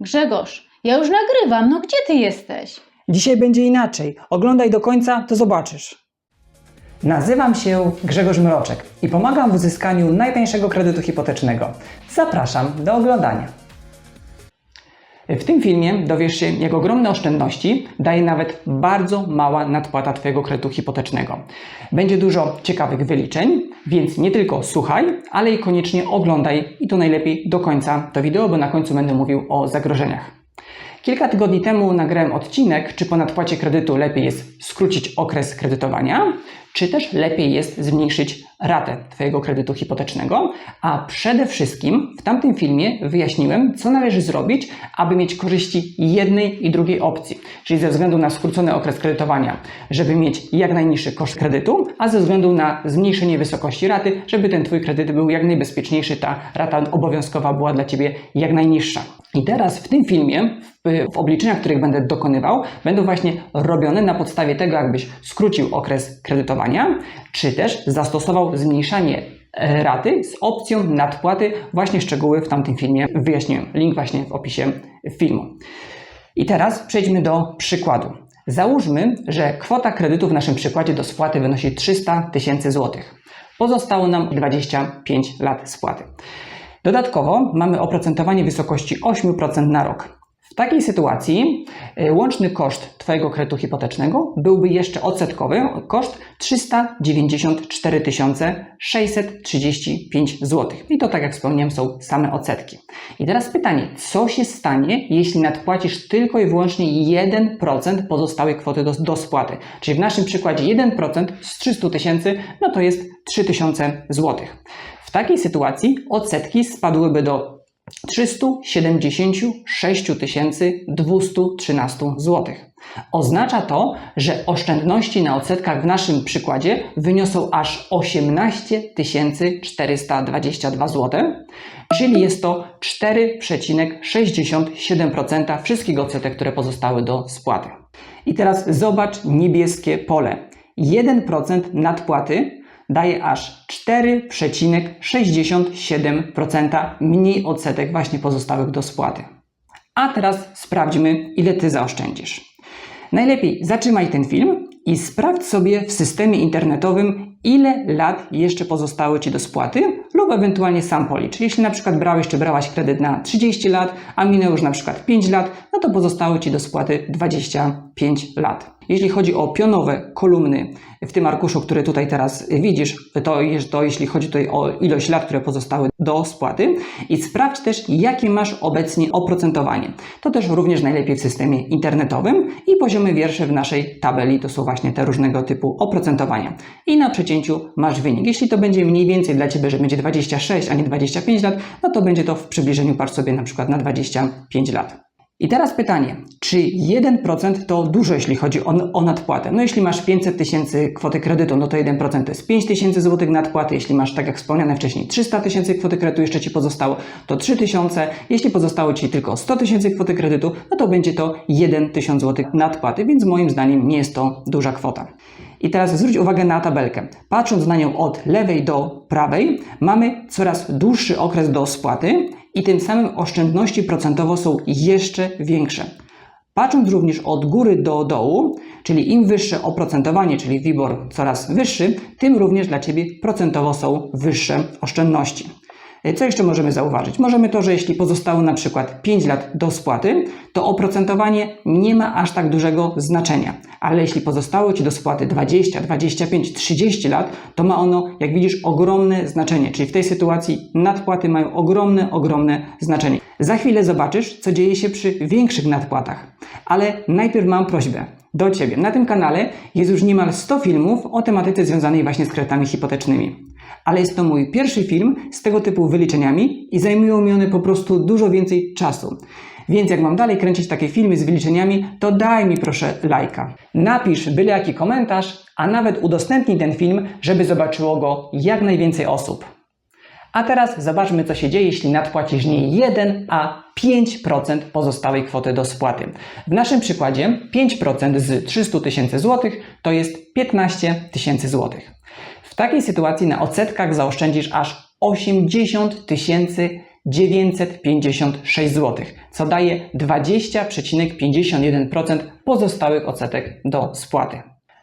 Grzegorz, ja już nagrywam, no gdzie ty jesteś? Dzisiaj będzie inaczej. Oglądaj do końca, to zobaczysz. Nazywam się Grzegorz Mroczek i pomagam w uzyskaniu najtańszego kredytu hipotecznego. Zapraszam do oglądania. W tym filmie dowiesz się, jak ogromne oszczędności daje nawet bardzo mała nadpłata Twojego kredytu hipotecznego. Będzie dużo ciekawych wyliczeń, więc nie tylko słuchaj, ale i koniecznie oglądaj i to najlepiej do końca to wideo, bo na końcu będę mówił o zagrożeniach. Kilka tygodni temu nagrałem odcinek, czy po nadpłacie kredytu lepiej jest skrócić okres kredytowania, czy też lepiej jest zmniejszyć ratę Twojego kredytu hipotecznego. A przede wszystkim w tamtym filmie wyjaśniłem, co należy zrobić, aby mieć korzyści jednej i drugiej opcji. Czyli ze względu na skrócony okres kredytowania, żeby mieć jak najniższy koszt kredytu, a ze względu na zmniejszenie wysokości raty, żeby ten Twój kredyt był jak najbezpieczniejszy, ta rata obowiązkowa była dla Ciebie jak najniższa. I teraz w tym filmie, w, w obliczeniach, których będę dokonywał, będą właśnie robione na podstawie tego, jakbyś skrócił okres kredytowania, czy też zastosował zmniejszanie e, raty z opcją nadpłaty. Właśnie szczegóły w tamtym filmie wyjaśniłem. Link właśnie w opisie filmu. I teraz przejdźmy do przykładu. Załóżmy, że kwota kredytu w naszym przykładzie do spłaty wynosi 300 tysięcy złotych. Pozostało nam 25 lat spłaty. Dodatkowo mamy oprocentowanie wysokości 8% na rok. Takiej sytuacji y, łączny koszt Twojego kredytu hipotecznego byłby jeszcze odsetkowy, koszt 394 635 zł. I to, tak jak wspomniałem, są same odsetki. I teraz pytanie, co się stanie, jeśli nadpłacisz tylko i wyłącznie 1% pozostałej kwoty do, do spłaty? Czyli w naszym przykładzie 1% z 300 tysięcy, no to jest 3000 zł. W takiej sytuacji odsetki spadłyby do 376 213 zł. Oznacza to, że oszczędności na odsetkach w naszym przykładzie wyniosą aż 18 422 zł, czyli jest to 4,67% wszystkich odsetek, które pozostały do spłaty. I teraz zobacz niebieskie pole. 1% nadpłaty daje aż 4,67% mniej odsetek właśnie pozostałych do spłaty. A teraz sprawdźmy, ile Ty zaoszczędzisz. Najlepiej zatrzymaj ten film i sprawdź sobie w systemie internetowym, ile lat jeszcze pozostało Ci do spłaty lub ewentualnie sam policz. Jeśli na przykład brałeś czy brałaś kredyt na 30 lat, a minęło już na przykład 5 lat, no to pozostało Ci do spłaty 25 lat. Jeśli chodzi o pionowe kolumny w tym arkuszu, który tutaj teraz widzisz, to, to jeśli chodzi tutaj o ilość lat, które pozostały do spłaty i sprawdź też, jakie masz obecnie oprocentowanie. To też również najlepiej w systemie internetowym i poziomy wiersze w naszej tabeli to są właśnie te różnego typu oprocentowania. I na przecięciu masz wynik. Jeśli to będzie mniej więcej dla Ciebie, że będzie 26, a nie 25 lat, no to będzie to w przybliżeniu, patrz sobie na przykład na 25 lat. I teraz pytanie, czy 1% to dużo, jeśli chodzi o, o nadpłatę? No jeśli masz 500 tysięcy kwoty kredytu, no to 1% to jest 5 tysięcy złotych nadpłaty. Jeśli masz, tak jak wspomniane wcześniej, 300 tysięcy kwoty kredytu jeszcze Ci pozostało, to 3 tysiące. Jeśli pozostało Ci tylko 100 tysięcy kwoty kredytu, no to będzie to 1 tysiąc złotych nadpłaty, więc moim zdaniem nie jest to duża kwota. I teraz zwróć uwagę na tabelkę. Patrząc na nią od lewej do prawej, mamy coraz dłuższy okres do spłaty i tym samym oszczędności procentowo są jeszcze większe. Patrząc również od góry do dołu, czyli im wyższe oprocentowanie, czyli WIBOR coraz wyższy, tym również dla Ciebie procentowo są wyższe oszczędności. Co jeszcze możemy zauważyć? Możemy to, że jeśli pozostało na przykład 5 lat do spłaty, to oprocentowanie nie ma aż tak dużego znaczenia. Ale jeśli pozostało Ci do spłaty 20, 25, 30 lat, to ma ono, jak widzisz, ogromne znaczenie. Czyli w tej sytuacji nadpłaty mają ogromne, ogromne znaczenie. Za chwilę zobaczysz, co dzieje się przy większych nadpłatach. Ale najpierw mam prośbę do Ciebie. Na tym kanale jest już niemal 100 filmów o tematyce związanej właśnie z kredytami hipotecznymi. Ale jest to mój pierwszy film z tego typu wyliczeniami i zajmują mi one po prostu dużo więcej czasu. Więc jak mam dalej kręcić takie filmy z wyliczeniami, to daj mi proszę lajka. Napisz byle jaki komentarz, a nawet udostępnij ten film, żeby zobaczyło go jak najwięcej osób. A teraz zobaczmy, co się dzieje, jeśli nadpłacisz nie 1, a 5% pozostałej kwoty do spłaty. W naszym przykładzie 5% z 300 tysięcy złotych to jest 15 tysięcy złotych. Takiej sytuacji na odsetkach zaoszczędzisz aż 80 tysięcy 956 zł, co daje 20,51% pozostałych odsetek do spłaty.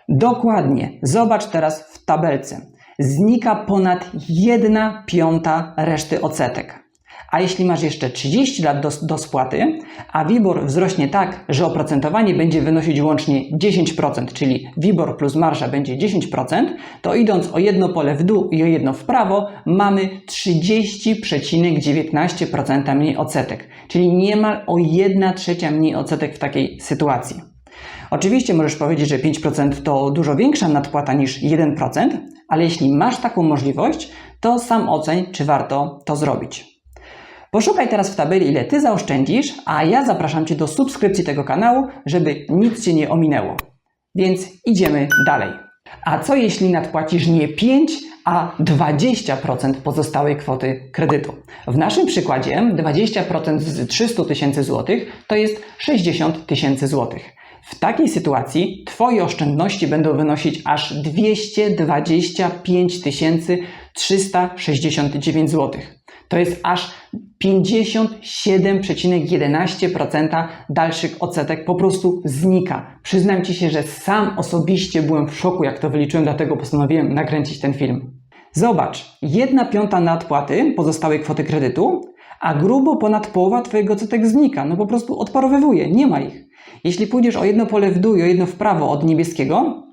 Dokładnie, zobacz teraz w tabelce. Znika ponad 1 piąta reszty odsetek. A jeśli masz jeszcze 30 lat do, do spłaty, a WIBOR wzrośnie tak, że oprocentowanie będzie wynosić łącznie 10%, czyli WIBOR plus marża będzie 10%, to idąc o jedno pole w dół i o jedno w prawo, mamy 30,19% mniej odsetek, czyli niemal o 1 trzecia mniej odsetek w takiej sytuacji. Oczywiście możesz powiedzieć, że 5% to dużo większa nadpłata niż 1%, ale jeśli masz taką możliwość, to sam oceń, czy warto to zrobić. Poszukaj teraz w tabeli, ile Ty zaoszczędzisz, a ja zapraszam Cię do subskrypcji tego kanału, żeby nic Cię nie ominęło. Więc idziemy dalej. A co jeśli nadpłacisz nie 5, a 20% pozostałej kwoty kredytu? W naszym przykładzie 20% z 300 tysięcy złotych to jest 60 tysięcy złotych. W takiej sytuacji Twoje oszczędności będą wynosić aż 225 369 zł. To jest aż 57,11% dalszych odsetek po prostu znika. Przyznam Ci się, że sam osobiście byłem w szoku, jak to wyliczyłem, dlatego postanowiłem nakręcić ten film. Zobacz, jedna piąta nadpłaty pozostałej kwoty kredytu, a grubo ponad połowa Twojego odsetek znika. No po prostu odparowywuje, nie ma ich. Jeśli pójdziesz o jedno pole w dół i o jedno w prawo od niebieskiego,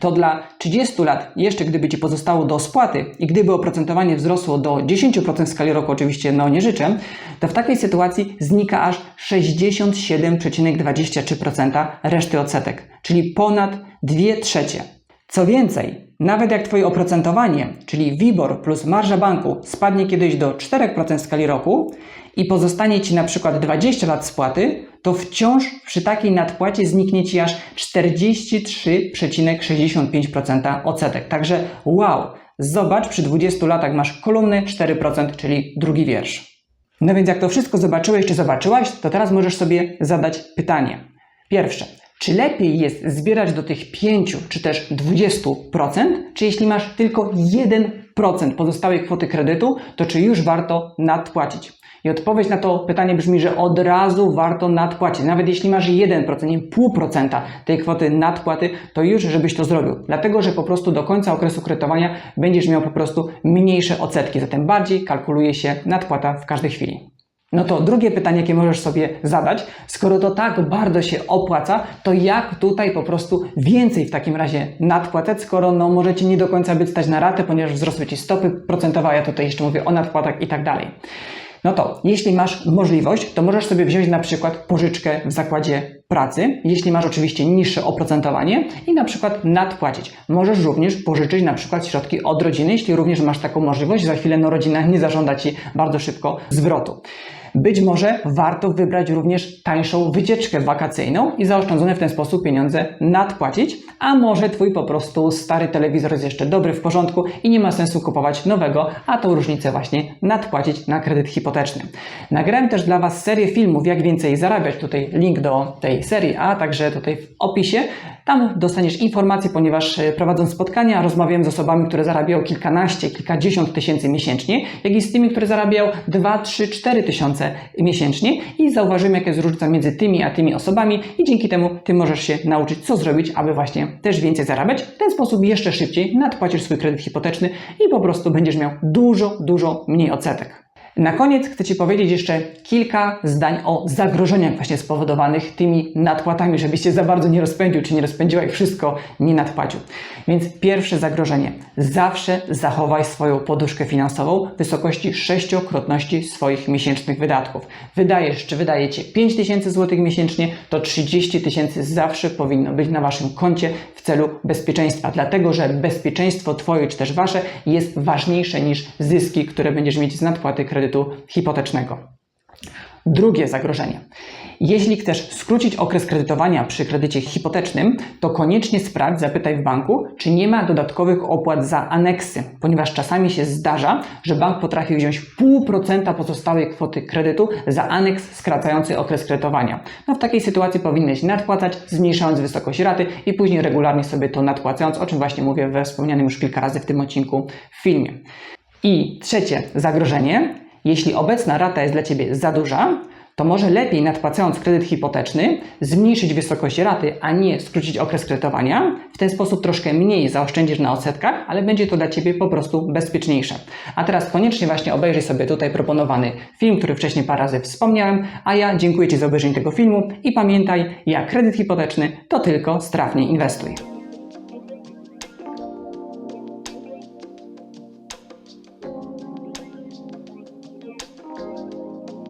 to dla 30 lat, jeszcze gdyby Ci pozostało do spłaty i gdyby oprocentowanie wzrosło do 10% w skali roku, oczywiście no nie życzę, to w takiej sytuacji znika aż 67,23% reszty odsetek, czyli ponad 2 trzecie. Co więcej, nawet jak Twoje oprocentowanie, czyli WIBOR plus marża banku spadnie kiedyś do 4% w skali roku i pozostanie Ci na przykład 20 lat spłaty, to wciąż przy takiej nadpłacie zniknie Ci aż 43,65% odsetek. Także wow, zobacz, przy 20 latach masz kolumny 4%, czyli drugi wiersz. No więc jak to wszystko zobaczyłeś czy zobaczyłaś, to teraz możesz sobie zadać pytanie. Pierwsze, czy lepiej jest zbierać do tych 5 czy też 20%, czy jeśli masz tylko 1% pozostałej kwoty kredytu, to czy już warto nadpłacić? I odpowiedź na to pytanie brzmi, że od razu warto nadpłacić. Nawet jeśli masz 1%, nie 0,5% tej kwoty nadpłaty, to już żebyś to zrobił. Dlatego, że po prostu do końca okresu kredytowania będziesz miał po prostu mniejsze odsetki. Zatem bardziej kalkuluje się nadpłata w każdej chwili. No to drugie pytanie, jakie możesz sobie zadać, skoro to tak bardzo się opłaca, to jak tutaj po prostu więcej w takim razie nadpłacać, skoro no możecie nie do końca być stać na ratę, ponieważ wzrosły Ci stopy procentowe, a ja tutaj jeszcze mówię o nadpłatach i tak dalej. No to, jeśli masz możliwość, to możesz sobie wziąć na przykład pożyczkę w zakładzie pracy, jeśli masz oczywiście niższe oprocentowanie i na przykład nadpłacić. Możesz również pożyczyć na przykład środki od rodziny, jeśli również masz taką możliwość, za chwilę no rodzina nie zażąda Ci bardzo szybko zwrotu. Być może warto wybrać również tańszą wycieczkę wakacyjną i zaoszczędzone w ten sposób pieniądze nadpłacić, a może Twój po prostu stary telewizor jest jeszcze dobry, w porządku i nie ma sensu kupować nowego, a tą różnicę właśnie nadpłacić na kredyt hipoteczny. Nagrałem też dla Was serię filmów, jak więcej zarabiać, tutaj link do tej serii, a także tutaj w opisie. Tam dostaniesz informacje, ponieważ e, prowadząc spotkania rozmawiałem z osobami, które zarabiają kilkanaście, kilkadziesiąt tysięcy miesięcznie, jak i z tymi, które zarabiają 2, 3, 4 tysiące miesięcznie i zauważyłem, jaka jest różnica między tymi a tymi osobami i dzięki temu Ty możesz się nauczyć, co zrobić, aby właśnie też więcej zarabiać. W ten sposób jeszcze szybciej nadpłacisz swój kredyt hipoteczny i po prostu będziesz miał dużo, dużo mniej odsetek. Na koniec chcę Ci powiedzieć jeszcze kilka zdań o zagrożeniach właśnie spowodowanych tymi nadpłatami, żebyś się za bardzo nie rozpędził, czy nie rozpędziła i wszystko nie nadpłacił. Więc pierwsze zagrożenie. Zawsze zachowaj swoją poduszkę finansową w wysokości sześciokrotności swoich miesięcznych wydatków. Wydajesz, czy wydajecie 5 tysięcy złotych miesięcznie, to 30 tysięcy zawsze powinno być na Waszym koncie w celu bezpieczeństwa, dlatego że bezpieczeństwo Twoje, czy też Wasze jest ważniejsze niż zyski, które będziesz mieć z nadpłaty kredytu hipotecznego. Drugie zagrożenie. Jeśli chcesz skrócić okres kredytowania przy kredycie hipotecznym, to koniecznie sprawdź, zapytaj w banku, czy nie ma dodatkowych opłat za aneksy, ponieważ czasami się zdarza, że bank potrafi wziąć 0,5% pozostałej kwoty kredytu za aneks skracający okres kredytowania. No w takiej sytuacji powinieneś nadpłacać, zmniejszając wysokość raty i później regularnie sobie to nadpłacając, o czym właśnie mówię we wspomnianym już kilka razy w tym odcinku w filmie. I trzecie zagrożenie. Jeśli obecna rata jest dla Ciebie za duża, to może lepiej nadpłacając kredyt hipoteczny zmniejszyć wysokość raty, a nie skrócić okres kredytowania. W ten sposób troszkę mniej zaoszczędzisz na odsetkach, ale będzie to dla Ciebie po prostu bezpieczniejsze. A teraz koniecznie właśnie obejrzyj sobie tutaj proponowany film, który wcześniej parę razy wspomniałem, a ja dziękuję Ci za obejrzenie tego filmu i pamiętaj, jak kredyt hipoteczny to tylko strawnie inwestuj.